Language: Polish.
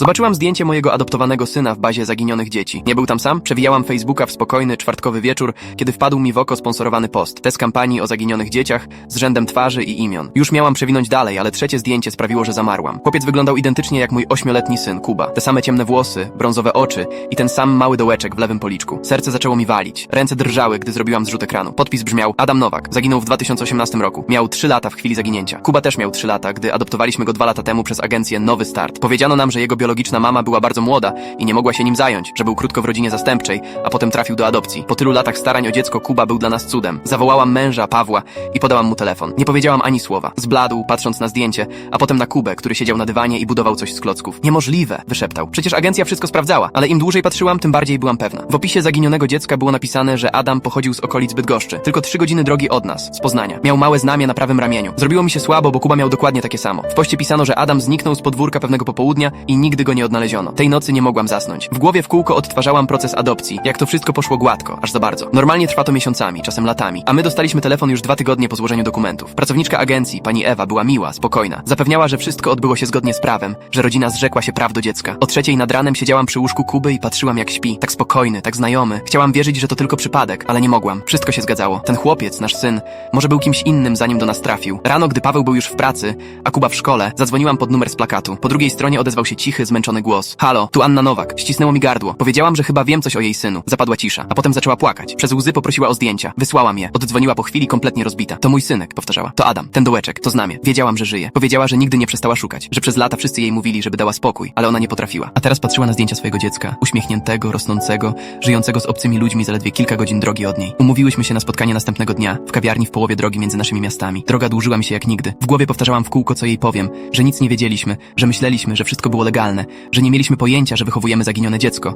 Zobaczyłam zdjęcie mojego adoptowanego syna w bazie zaginionych dzieci. Nie był tam sam? Przewijałam Facebooka w spokojny, czwartkowy wieczór, kiedy wpadł mi w oko sponsorowany post. Test kampanii o zaginionych dzieciach z rzędem twarzy i imion. Już miałam przewinąć dalej, ale trzecie zdjęcie sprawiło, że zamarłam. Chłopiec wyglądał identycznie jak mój ośmioletni syn, Kuba. Te same ciemne włosy, brązowe oczy i ten sam mały dołeczek w lewym policzku. Serce zaczęło mi walić. Ręce drżały, gdy zrobiłam zrzut ekranu. Podpis brzmiał Adam Nowak. Zaginął w 2018 roku. Miał 3 lata w chwili zaginięcia. Kuba też miał 3 lata, gdy adoptowaliśmy go 2 lata temu przez agencję Nowy Start. Powiedziano nam, że jego biologiczna mama była bardzo młoda i nie mogła się nim zająć, że był krótko w rodzinie zastępczej, a potem trafił do adopcji. Po tylu latach starań o dziecko Kuba był dla nas cudem. Zawołałam męża, Pawła i podałam mu telefon. Nie powiedziałam ani słowa. Zbladł, patrząc na zdjęcie, a potem na Kubę, który siedział na dywanie i budował coś z klocków. Niemożliwe, wyszeptał. Przecież agencja wszystko sprawdzała, ale im dłużej patrzyłam, tym bardziej byłam pewna. W opisie zaginionego dziecka było napisane, że Adam pochodził z okolic Bydgoszczy, tylko trzy godziny drogi od nas, z Poznania. Miał małe znamie na prawym ramieniu. Zrobiło mi się słabo, bo Kuba miał dokładnie takie samo. W poście pisano, że Adam zniknął z podwórka pewnego popołudnia i nigdy go nie odnaleziono. Tej nocy nie mogłam zasnąć. W głowie w kółko odtwarzałam proces adopcji, jak to wszystko poszło gładko, aż za bardzo. Normalnie trwa to miesiącami, czasem latami, a my dostaliśmy telefon już dwa tygodnie po złożeniu dokumentów. Pracowniczka agencji, pani Ewa, była miła, spokojna. Zapewniała, że wszystko odbyło się zgodnie z prawem, że rodzina zrzekła się praw do dziecka. O trzeciej nad ranem siedziałam przy łóżku Kuby i patrzyłam jak śpi. Tak spokojny, tak znajomy. Chciałam wierzyć, że to tylko przypadek, ale nie mogłam. Wszystko się zgadzało. Ten chłopiec, nasz syn, może był kimś innym, zanim do nas trafił. Rano, gdy Paweł był już w pracy, a Kuba w szkole, zadzwoniłam pod numer z plakatu. Po drugiej stronie odezwał się cichy, zmęczony głos. Halo, tu Anna Nowak. Ścisnęło mi gardło. Powiedziałam, że chyba wiem coś o jej synu. Zapadła cisza, a potem zaczęła płakać. Przez łzy poprosiła o zdjęcia. Wysłałam je. Oddzwoniła po chwili kompletnie rozbita. To mój synek, powtarzała. To Adam, ten dołeczek, to znamie. Wiedziałam, że żyje. Powiedziała, że nigdy nie przestała szukać, że przez lata wszyscy jej mówili, żeby dała spokój, ale ona nie potrafiła. A teraz patrzyła na zdjęcia swojego dziecka, uśmiechniętego, rosnącego, żyjącego z obcymi ludźmi zaledwie kilka godzin drogi od niej. Umówiłyśmy się na spotkanie następnego dnia, w kawiarni w połowie drogi między naszymi miastami. Droga dłużyła mi się jak nigdy. W głowie powtarzałam w kółko, co jej powiem, że nic nie wiedzieliśmy, że myśleliśmy, że wszystko było legalne, że nie mieliśmy pojęcia, że wychowujemy zaginione dziecko.